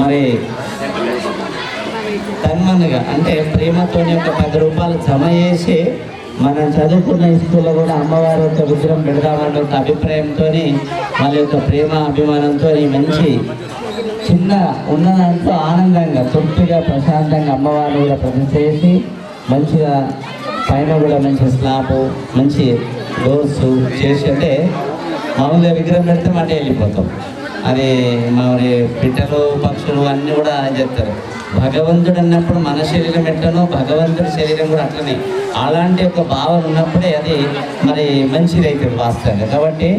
మరి తన్మనగా అంటే ప్రేమతోని ఒక పది రూపాయలు జమ చేసి మనం చదువుకున్న స్కూల్లో కూడా అమ్మవారి యొక్క విగ్రహం పెడదామన్న ఒక అభిప్రాయంతో వాళ్ళ యొక్క ప్రేమ అభిమానంతో మంచి చిన్న ఉన్న దాంట్లో ఆనందంగా తృప్తిగా ప్రశాంతంగా అమ్మవారిని కూడా ప్రతిష్ఠ చేసి మంచిగా పైన కూడా మంచి స్లాబ్ మంచి డోర్స్ చేసి అంటే మామూలుగా విగ్రహం పెడితే మాట వెళ్ళిపోతాం. అది మరి పిట్టలు పక్షులు అన్నీ కూడా చెప్తారు. భగవంతుడు అన్నప్పుడు మన శరీరం ఎట్లనో భగవంతుడి శరీరం కూడా అట్లనే. అలాంటి ఒక భావన ఉన్నప్పుడే అది మరి మంచిది అవుతుంది వాస్తవంగా. కాబట్టి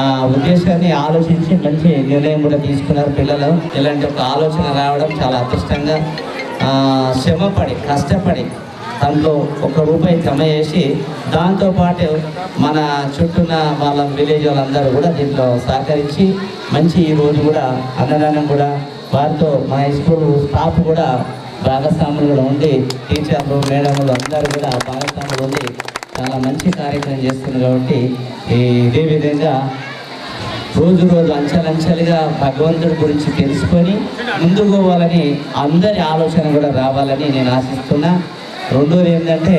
ఆ ఉద్దేశాన్ని ఆలోచించి మంచి నిర్ణయం కూడా తీసుకున్నారు పిల్లలు. ఇలాంటి ఒక ఆలోచన రావడం చాలా అదృష్టంగా శ్రమపడి కష్టపడి దాంట్లో ఒక రూపాయి జమ చేసి దాంతోపాటు మన చుట్టూన్న వాళ్ళ విలేజ్ వాళ్ళందరూ కూడా దీంట్లో సహకరించి మంచి ఈ రోజు కూడా అన్నదానం కూడా వారితో మా స్కూల్ స్టాఫ్ కూడా భాగస్వాములు కూడా ఉండి టీచర్లు మేడములు అందరూ కూడా భాగస్వాములు ఉండి చాలా మంచి కార్యక్రమం చేస్తున్నారు కాబట్టి ఈ ఇదే విధంగా రోజు రోజు అంచెలంచెలుగా భగవంతుడి గురించి తెలుసుకొని ముందుకోవాలని అందరి ఆలోచన కూడా రావాలని నేను ఆశిస్తున్నా. రెండోది ఏంటంటే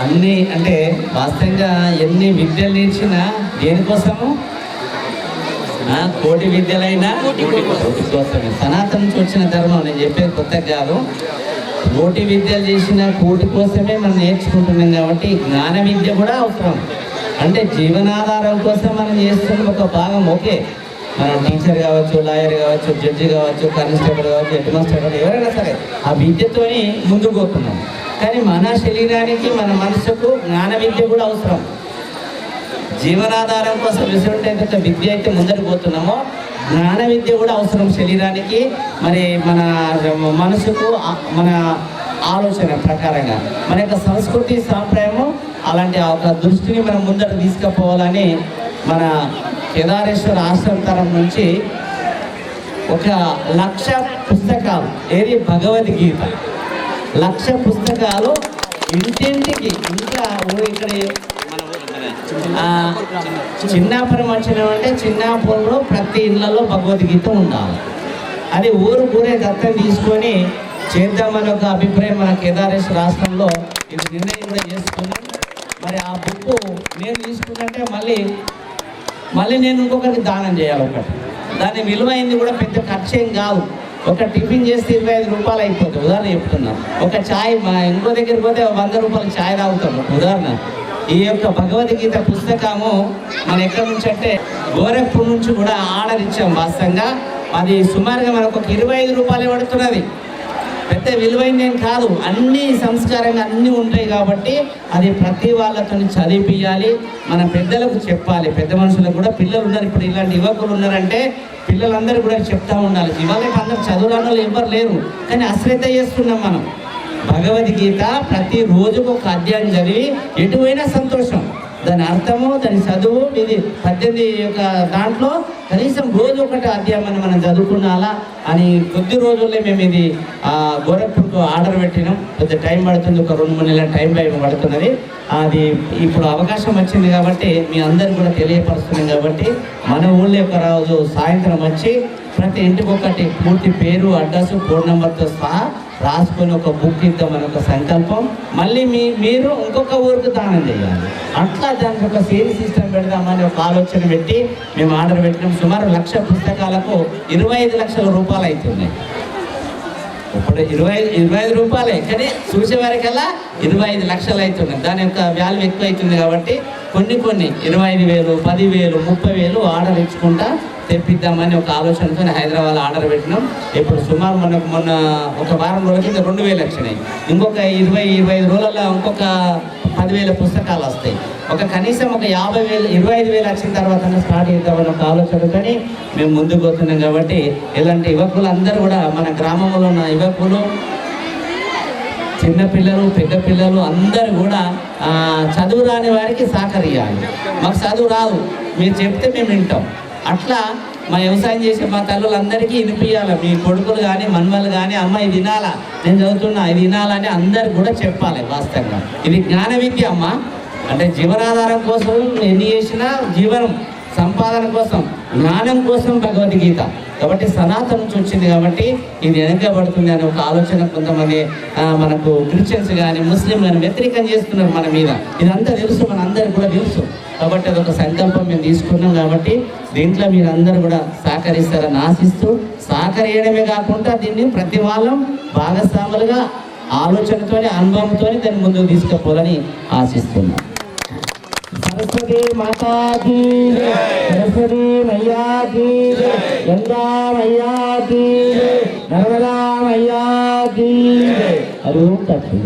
అన్ని అంటే వాస్తవంగా ఎన్ని విద్యలు నేర్చినా దేనికోసము? కోటి విద్యలైనా కోటి కోసమే సనాతన నుంచి వచ్చిన ధర్మం నేను చెప్పేది కొత్త కాదు. కోటి విద్యలు చేసిన కోటి కోసమే మనం నేర్చుకుంటున్నాం కాబట్టి జ్ఞాన విద్య కూడా అవసరం. అంటే జీవనాధారం కోసం మనం చేస్తున్న ఒక భాగం ఓకే. మనం టీచర్ కావచ్చు లాయర్ కావచ్చు జడ్జి కావచ్చు కానిస్టేబుల్ కావచ్చు హెడ్ మాస్టర్ కావచ్చు ఎవరైనా సరే ఆ విద్యతోని ముందుకు పోతున్నాం. కానీ మన శరీరానికి మన మనసుకు జ్ఞాన విద్య కూడా అవసరం. జీవనాధారం కోసం ఎటువంటి విద్య అయితే ముందరికి పోతున్నామో జ్ఞాన విద్య కూడా అవసరం శరీరానికి. మరి మన మనసుకు మన ఆలోచన ప్రకారంగా మన యొక్క సంస్కృతి సాంప్రదాయము అలాంటి ఆ ఒక దృష్టిని మనం ముందర తీసుకుపోవాలని మన కేదారేశ్వర ఆశ్రమ తరం నుంచి ఒక లక్ష పుస్తకాలు ఏది భగవద్గీత. లక్ష పుస్తకాలు ఇంటింటికి ఇంకా ఇక్కడ మన చిన్నాపురం వచ్చిన అంటే చిన్నాపురంలో ప్రతి ఇళ్ళలో భగవద్గీత ఉండాలి. అది ఊరు ఊరే దత్తం తీసుకొని చేద్దామని ఒక అభిప్రాయం మన కేదారేశ్వర రాష్ట్రంలో ఇది నిర్ణయం కూడా చేసుకున్నాం. మరి ఆ బుక్ నేను తీసుకున్నట్టే మళ్ళీ మళ్ళీ నేను ఇంకొకరికి దానం చేయాలి ఒకటి. దాని విలువైంది కూడా పెద్ద ఖర్చు ఏం కాదు. ఒక టిఫిన్ చేస్తే ఇరవై ఐదు రూపాయలు అయిపోతుంది. ఉదాహరణ చెప్తున్నా. ఒక ఛాయ్ ఇంకో దగ్గరికి పోతే వంద రూపాయలు ఛాయ్ తాగుతాం. ఉదాహరణ. ఈ యొక్క భగవద్గీత పుస్తకము మన ఎక్కడి నుంచి అంటే గోరఖ్పూర్ నుంచి కూడా ఆర్డర్ ఇచ్చాం వాస్తవంగా. అది సుమారుగా మనకు ఒక ఇరవై ఐదు రూపాయలు పడుతున్నది. పెద్ద విలువైంది ఏం కాదు. అన్ని సంస్కారంగా అన్నీ ఉంటాయి కాబట్టి అది ప్రతి వాళ్ళతో చదివిపియాలి మన పెద్దలకు చెప్పాలి. పెద్ద మనుషులకు కూడా పిల్లలు ఉన్నారు. ఇప్పుడు ఇలాంటి యువకులు ఉన్నారంటే పిల్లలందరూ కూడా చెప్తా ఉండాలి. ఇవాళ అందరూ చదువురాని వాళ్ళు ఎవరు లేరు. కానీ అశ్రద్ధ చేస్తున్నాం మనం. భగవద్గీత ప్రతి రోజుకు ఒక అధ్యాయం చదివి ఎటువైనా సంతోషం. దాని అర్థము దాని చదువు ఇది పద్దెనిమిది యొక్క దాంట్లో కనీసం రోజు ఒకటి అధ్యాయం మనం చదువుకున్నాలా అని కొద్ది రోజుల్లో మేము ఇది గోరఖ్పూర్కు ఆర్డర్ పెట్టినాం. పెద్ద టైం పడుతుంది ఒక రెండు మూడు నెలల టైం టైం పడుతున్నది. అది ఇప్పుడు అవకాశం వచ్చింది కాబట్టి మీ అందరికి కూడా తెలియపరుస్తున్నాం కాబట్టి మన ఊళ్ళో యొక్క రోజు సాయంత్రం వచ్చి ప్రతి ఇంటికి ఒకటి పూర్తి పేరు అడ్రస్ ఫోన్ నెంబర్తో సహా రాసుకొని ఒక బుక్ ఇద్దామని ఒక సంకల్పం. మళ్ళీ మీ మీరు ఇంకొక ఊరికి దానం చేయాలి. అట్లా దానికి ఒక సేల్ సిస్టమ్ పెడదామని ఒక ఆలోచన పెట్టి మేము ఆర్డర్ పెట్టినాం. సుమారు లక్ష పుస్తకాలకు ఇరవై ఐదు లక్షల రూపాయలు అవుతున్నాయి ఇప్పుడు ఇరవై ఇరవై ఐదు రూపాయలే కానీ చూసేవారికల్లా ఇరవై ఐదు లక్షలు అవుతున్నాయి దాని యొక్క వాల్యూ ఎక్కువ అవుతుంది కాబట్టి కొన్ని కొన్ని ఇరవై ఐదు వేలు పదివేలు ముప్పై వేలు ఆర్డర్ ఇచ్చుకుంటా తెప్పిద్దామని ఒక ఆలోచనతో హైదరాబాద్ ఆర్డర్ పెట్టినాం. ఇప్పుడు సుమారు మనకు మొన్న ఒక వారం రోజుల కింద రెండు వేలు వచ్చినాయి. ఇంకొక ఇరవై ఇరవై ఐదు ఇంకొక పదివేల పుస్తకాలు వస్తాయి. ఒక కనీసం ఒక యాభై వేలు ఇరవై ఐదు వేలు వచ్చిన తర్వాత స్టార్ట్ చేద్దామని ఒక ఆలోచనతోని మేము ముందుకు పోతున్నాం కాబట్టి ఇలాంటి యువకులు అందరూ కూడా మన గ్రామంలో ఉన్న యువకులు చిన్నపిల్లలు పెద్ద పిల్లలు అందరూ కూడా చదువు రాని వారికి సహకరియాలి మాకు చదువు రాదు. మీరు చెప్తే మేము వింటాం. అట్లా మా వ్యవసాయం చేసే మా తల్లులందరికీ వినిపించాలి మీ కొడుకులు కానీ మన్మలు కానీ అమ్మ ఇది వినాలా? నేను చదువుతున్నా ఇది వినాలని అందరు కూడా చెప్పాలి వాస్తవంగా. ఇది జ్ఞాన విద్య అమ్మ. అంటే జీవనాధారం కోసం ఎన్ని చేసినా జీవనం. సంపాదన కోసం జ్ఞానం కోసం భగవద్గీత. కాబట్టి సనాతనం చూచింది కాబట్టి ఇది వెనకబడుతుంది అనే ఒక ఆలోచన కొంతమంది మనకు క్రిస్టియన్స్ కానీ ముస్లింలు కానీ వ్యతిరేకం చేస్తున్నారు మన మీద. ఇదంతా తెలుసు మన అందరికి కూడా తెలుసు. కాబట్టి అదొక సంకల్పం మేము తీసుకున్నాం కాబట్టి దీంట్లో మీరు అందరూ కూడా సహకరిస్తారని ఆశిస్తూ సహకరియడమే కాకుండా దీన్ని ప్రతి వాళ్ళం భాగస్వాములుగా ఆలోచనతోని అనుభవంతోని దాన్ని ముందుకు తీసుకుపోవాలని ఆశిస్తున్నాం. கற்பதி மாதா கி கற்பதி மையா கி கங்கா மையா கி நர்மதா மையா கி அறிவும் தப்பு.